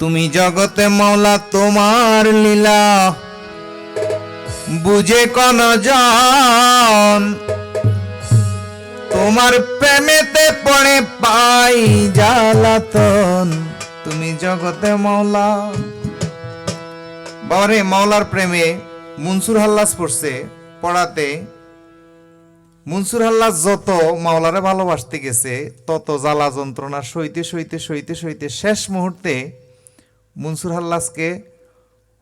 তুমি জগতে মৌলা তোমার লীলা। বুঝে কোন জন, তোমার প্রেমেতে পড়ে পাই জ্বালাতন। তুমি জগতে মৌলা বাবারে, মাওলার প্রেমে মনসুর হাল্লাস পড়ছে পড়াতে। মনসুর হাল্লাস যত মাওলারে ভালোবাসতে গেছে, তত জ্বালা যন্ত্রণা সইতে সইতে সইতে সইতে শেষ মুহূর্তে মনসুর হাল্লাসকে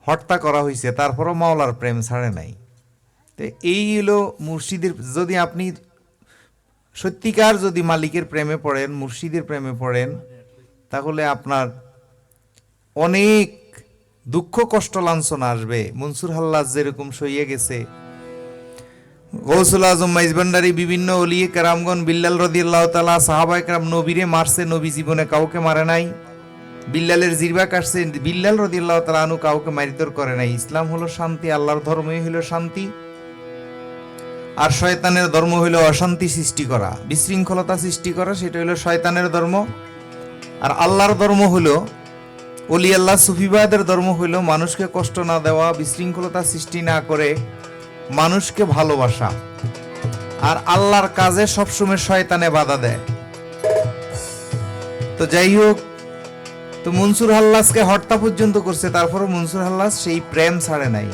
হত্যা করা হয়েছে তারপরও মাওলার প্রেম ছাড়ে নাই। তো এই হলো মুর্শিদের, যদি আপনি সত্যিকার যদি মালিকের প্রেমে পড়েন, মুর্শিদের প্রেমে পড়েন, তাহলে আপনার অনেক দুঃখ কষ্ট লাঞ্ছনা আসবে। মনসুর হাল্লাস যেরকম সইয়ে গেছে। গৌসুল আজম মাইজবান্ডারি, বিভিন্ন অলিয়ে কেরামগন বিল্লাল রদিয়াল্লাহ তালা সাহাবাই কেরাম নবীরে মারছে, নবী জীবনে কাউকে মারে নাই। বিল্লালের জিরবা কাটছে। বিল্লাল রদিয়াল্লাহ তালা আনু কাউকে মারিতর করে নাই। ইসলাম হলো শান্তি, আল্লাহর ধর্মই হলো শান্তি। আর শয়তানের ধর্ম হইল অশান্তি সৃষ্টি করা। বিশৃঙ্খলতা সৃষ্টি করা, সেটা হইল শয়তানের ধর্ম। আর আল্লাহর ধর্ম হলো অলি আল্লাহ সুফিবাদের ধর্ম হইল মানুষকে কষ্ট না দেওয়া, বিশৃঙ্খলতা সৃষ্টি না করে মানুষকে ভালোবাসা। আর আল্লাহর কাজে সবসময় শয়তানে বাধা দেয়। তো যাই হোক তো মনসুর হাল্লাসকে হত্যা পর্যন্ত করছে তারপরে মনসুর হাল্লাস সেই প্রেম ছাড়ে নাই।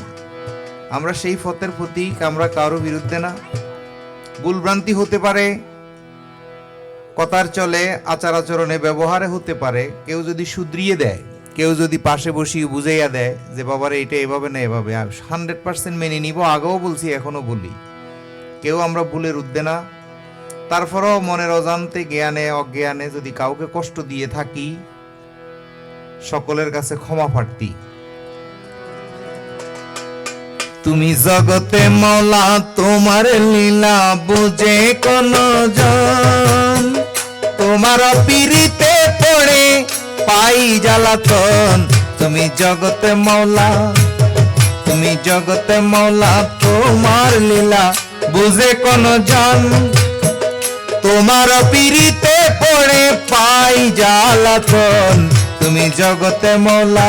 আমরা সেই ফতের প্রতীক, আমরা কারও বিরুদ্ধে না। ভুলভ্রান্তি হতে পারে, কথার চলে, আচার আচরণে ব্যবহারে হতে পারে। কেউ যদি শুধরিয়ে দেয়, কেউ যদি পাশে বসিয়ে বুঝাইয়া দেয় যে, বাবারে, এটা এভাবে না, এভাবে। হান্ড্রেড পার্সেন্ট মেনে নিব, আগেও বলছি, এখনও বলি। কেউ আমরা ভুলের উদ্দে না। তারপরেও মনের অজান্তে জ্ঞানে, অজ্ঞানে যদি কাউকে কষ্ট দিয়ে থাকি সকলের কাছে ক্ষমা প্রার্থী। তুমি জগতে মৌলা, তোমার লীলা বুঝে কোন জন। তোমার পিড়িতে পড়ে পাই জ্বালাতন। তুমি জগতে মৌলা, তুমি জগতে মৌলা, তোমার লীলা বুঝে কোন জন। তোমার পিড়িতে পড়ে পাই জ্বালাতন। তুমি জগতে মৌলা।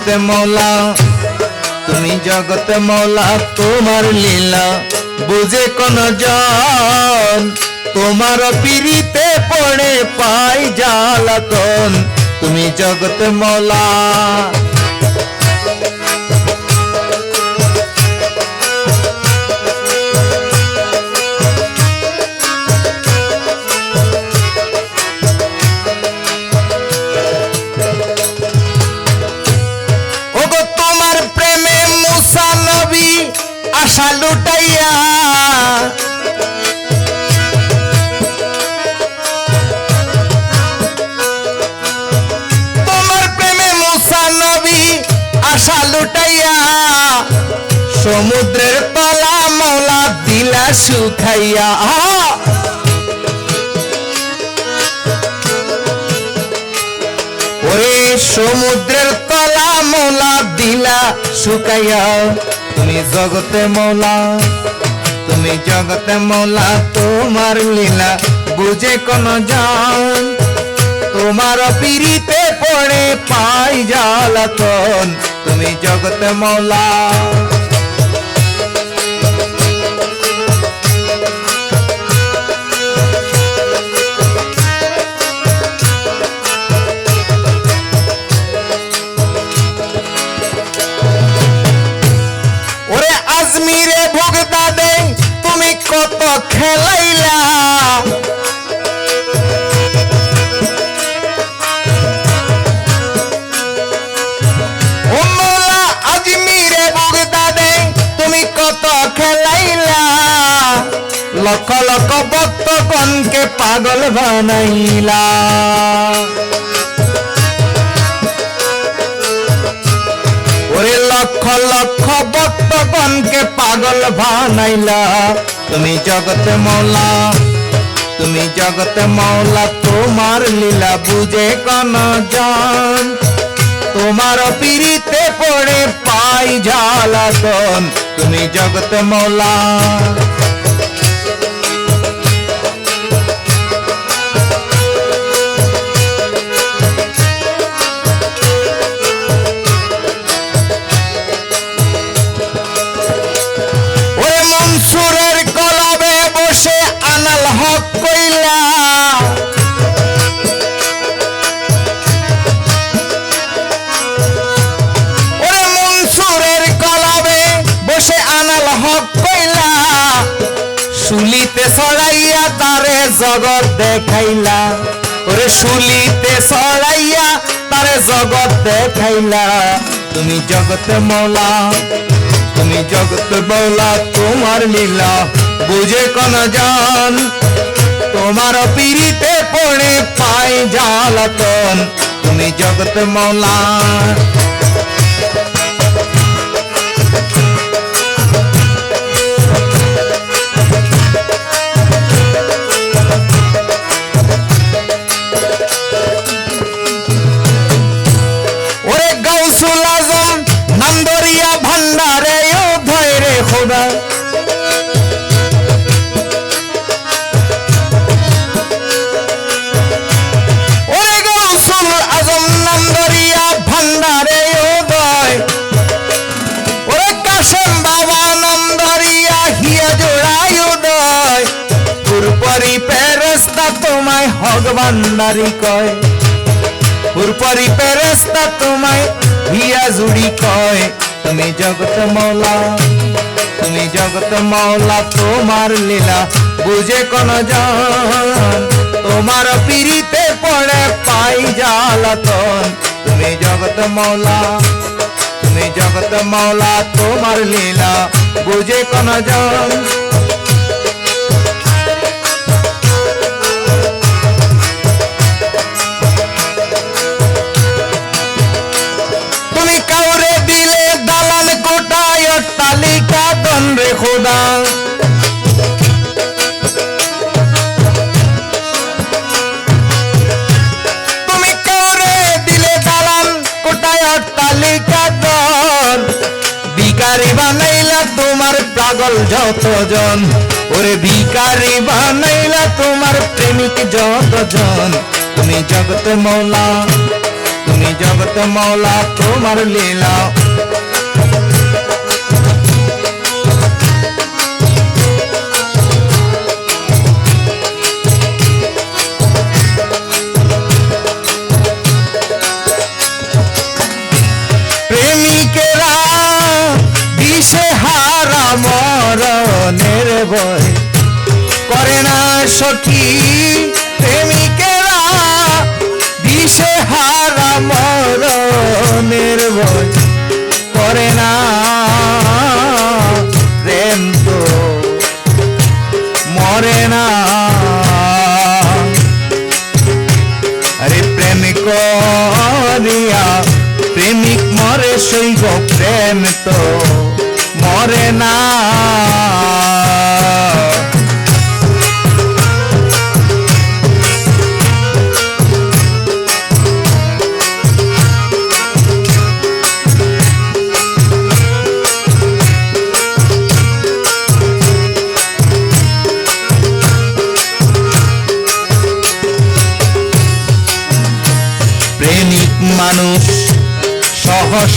জগতে মৌলা, তুমি জগতে মৌলা, তোমার লীলা বুঝে কোন জন তোমার পিড়িতে পড়ে পাই জ্বালাতন, তুমি জগতে মৌলা। সমুদ্রের তলা মৌলা দিলা শুখাইয়া! ওরে সমুদ্রের তলা মোলা দিলা শুকাইয়া। তুমি জগতে মোলা তুমি জগতে মোলা তোমার লীলা বুঝে কোন জান। তোমার পিড়িতে পড়ে পাই জ্বালাতন, তুমি জগতে মোলা লক্ষ লক্ষ ভক্তগণকে পাগল বানাইলা। ওরে লক্ষ লক্ষ ভক্তগণকে পাগল বানাইলা। তুমি জগত মৌলা, তুমি জগত মৌলা, তোমার লীলা বুঝে কোন জান। তোমার পিড়িতে পড়ে পাই জ্বালাতন, তুমি জগত মৌলা। শুলিতে ছড়াইয়া তারে জগৎ দেখাইলা। ওরে শুলিতে ছড়াইয়া তারে জগৎ দেখাইলা। তুমি জগৎ মৌলা, তুমি জগৎ মৌলা, তোমার লীলা বুঝে কোন জান? তোমার পিড়িতে পড়ে পাই জ্বালাতন। তুমি জগৎ মৌলা তোমায় হগ ভান্ডারি কয়। পুরপরি পেরেস্তা তোমায় হিয়া জুড়ি কয়। তুমি জগত মৌলা, তুমি জগত মৌলা, তোমার লীলা বুঝে কোন জান। তোমার পিড়িতে পড়ে পাই জ্বালাতন। তুমি জগত মৌলা, তুমি জগত মৌলা, তোমার লীলা বুঝে কোন জান। রে তুমি কাউরে দিলে দালান কোটায় অট্টালিকা দন ভিকারি বানাইলা তোমার পাগল যতজন, ওরে ভিকারি বানাইলা তোমার প্রেমিক যতজন। তুমি জগত মৌলা, তুমি জগত মৌলা তোমার লীলা। ভয় করে না সখী প্রেমিকেরা দিশে হারা মরণের ভয় করে না প্রেম তো মরে না। আরে প্রেম করিয়া প্রেমিক মরে সেই প্রেম তো মরে না।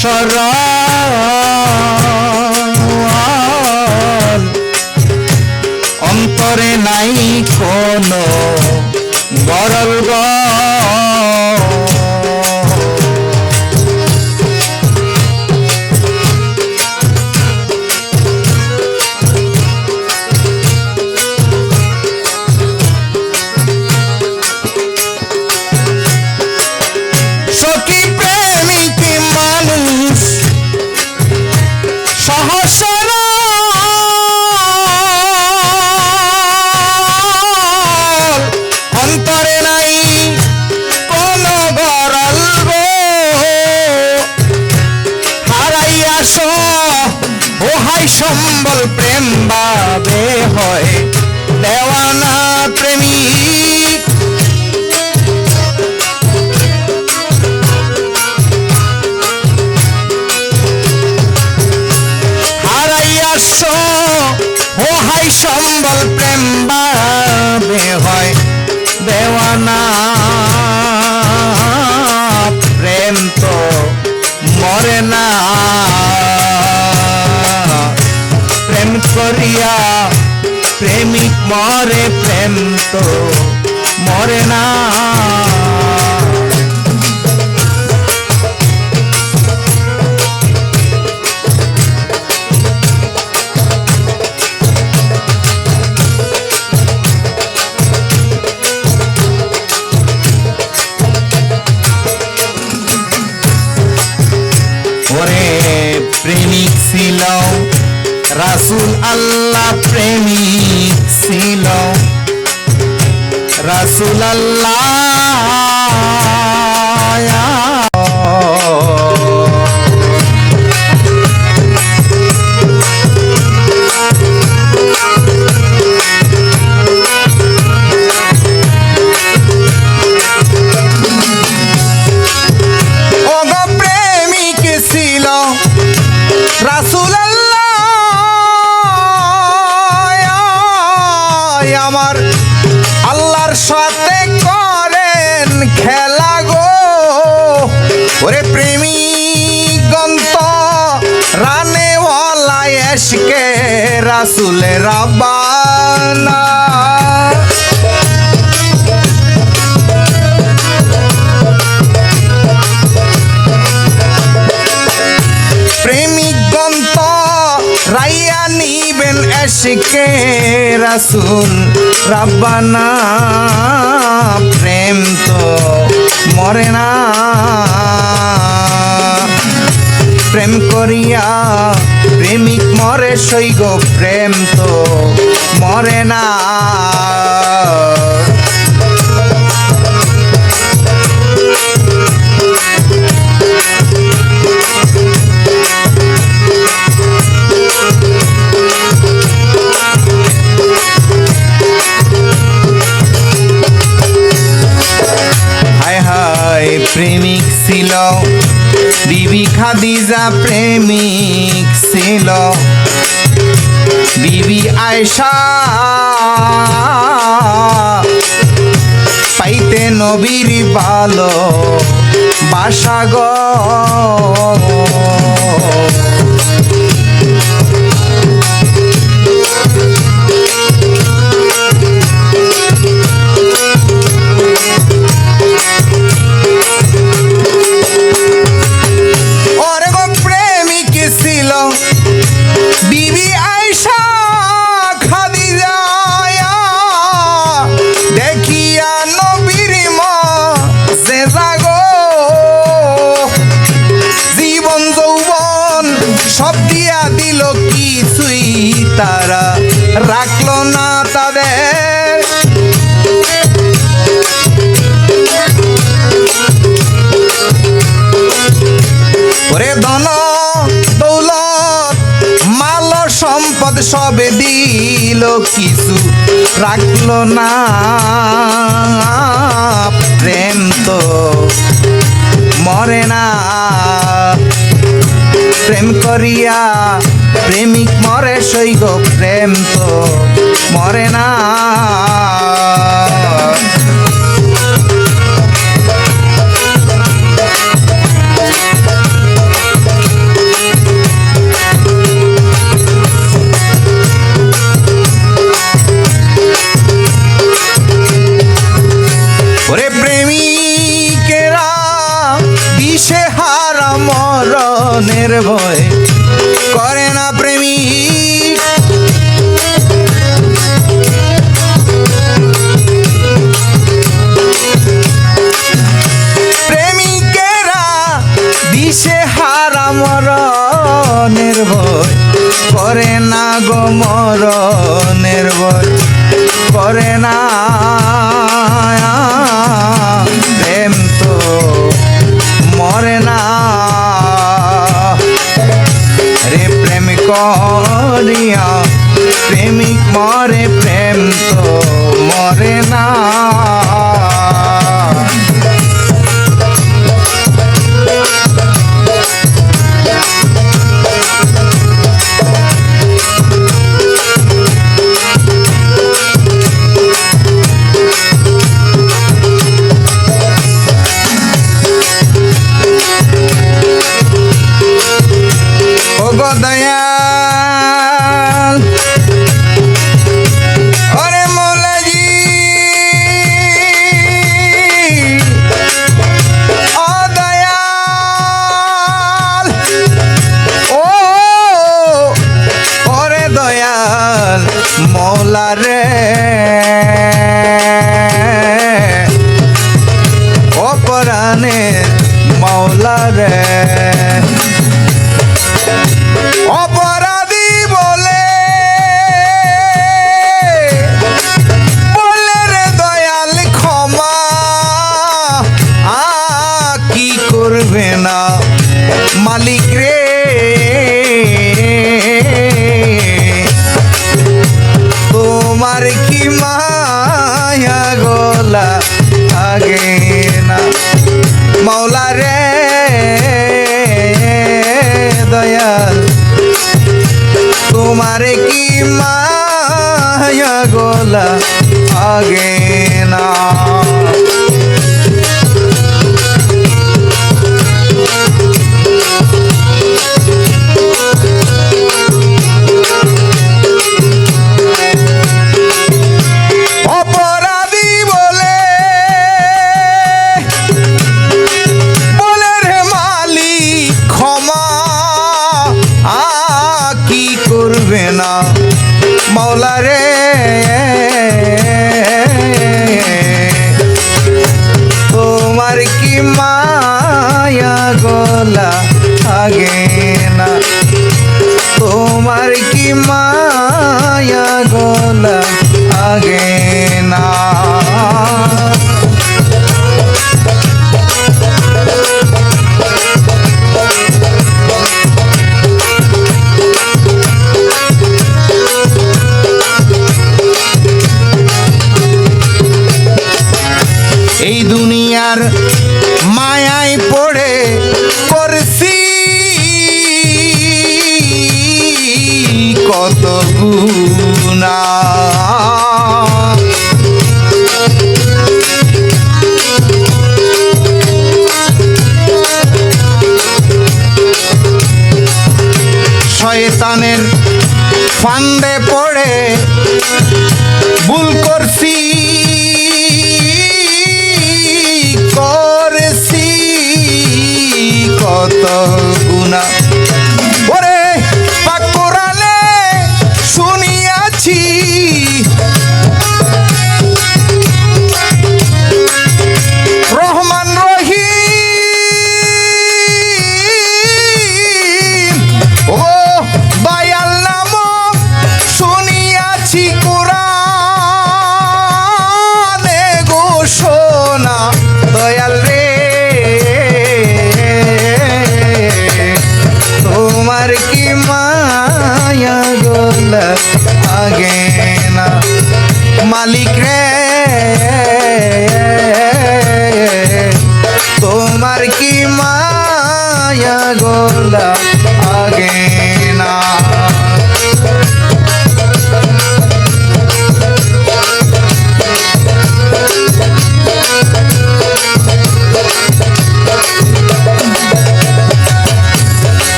সরা আল্লাহ প্রেমী ছিল। রাসুল রাসুলের রাব্বানা প্রেমিক গন্ত রাইয়া নিবেন এসকে রাসুল রাব্বানা। প্রেম তো মরে না। প্রেম করিয়া প্রেমিক মরে সৈগ প্রেম তো মরে না। প্রেমিক ছিল বিবি খাদিজা প্রেমিক। ছিল বিবি আয়সা পাইতে নবীর ভালো বাসা দেখিয়া নবীর যে জাগো। জীবন যৌবন সব দিয়া দিল কিছুই তারা। সম্পদ সবে দিল কিছু রাখল না। প্রেম তো মরে না। প্রেম করিয়া প্রেমিক মরে, সৈগ প্রেম তো মরে না। না রে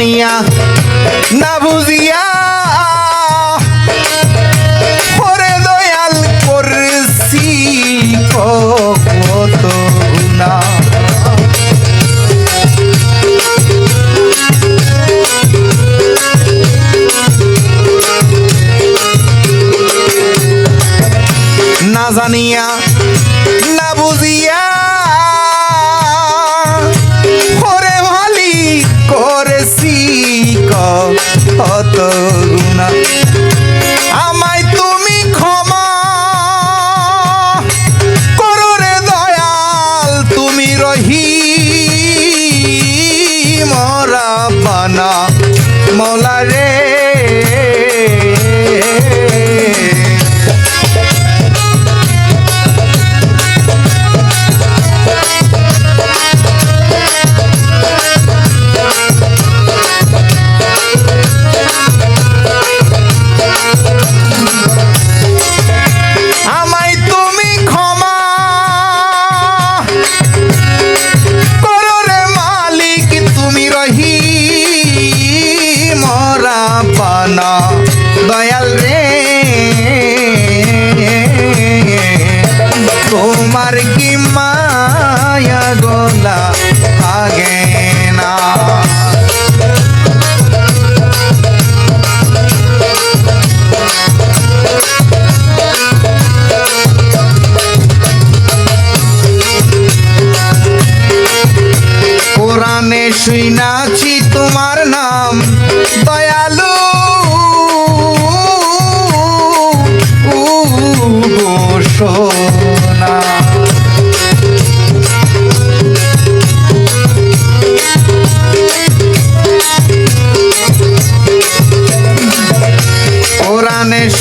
জানিয়া না বুঝিয়া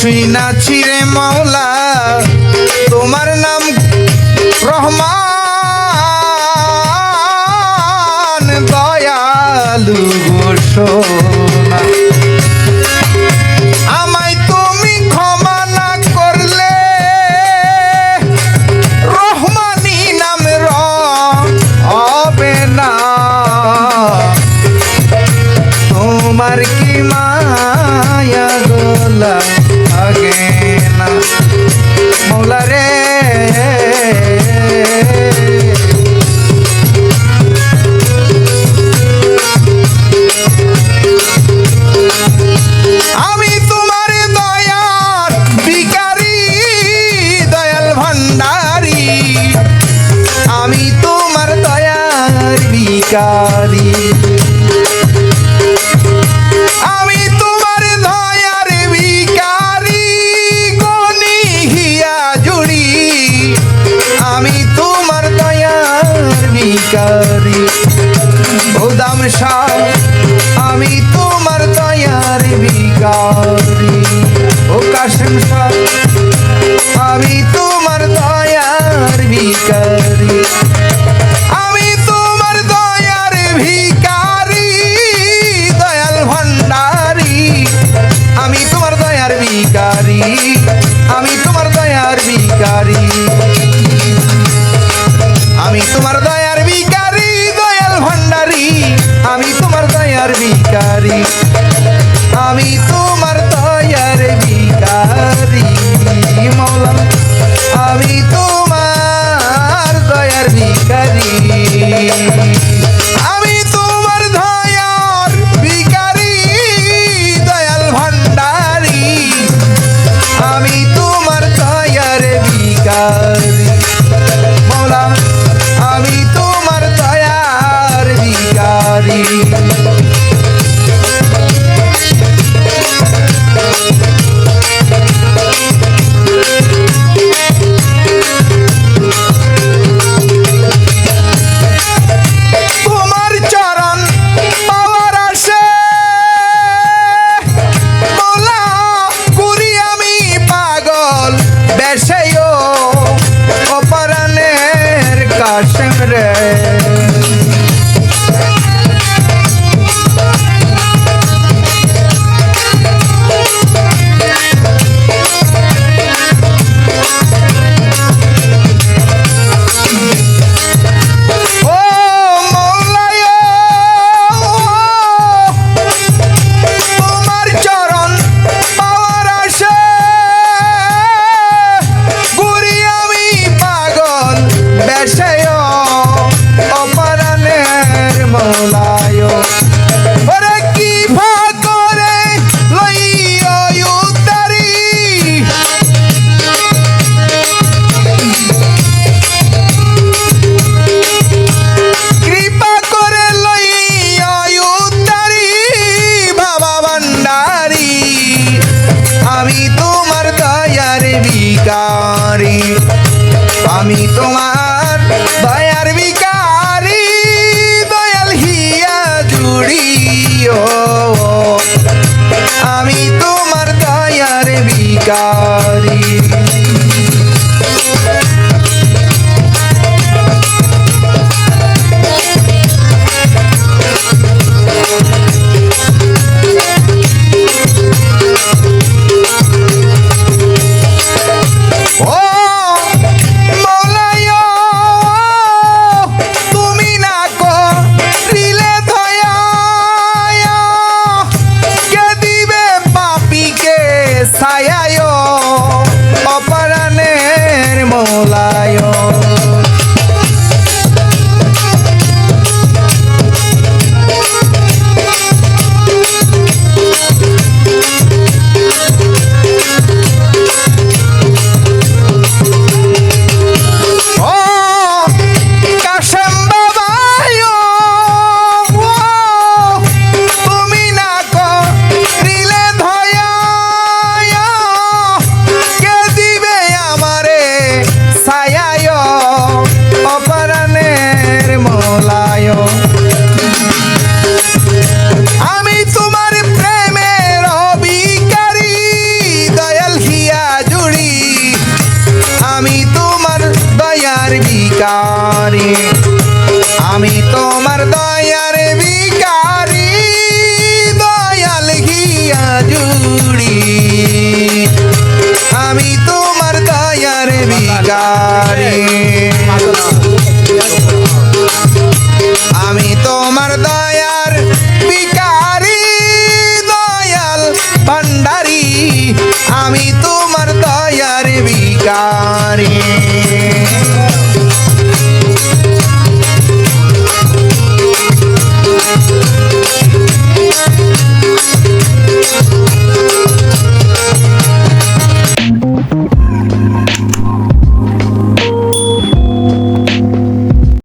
শুনাছি রে মাওলা অধিকারী আমি তো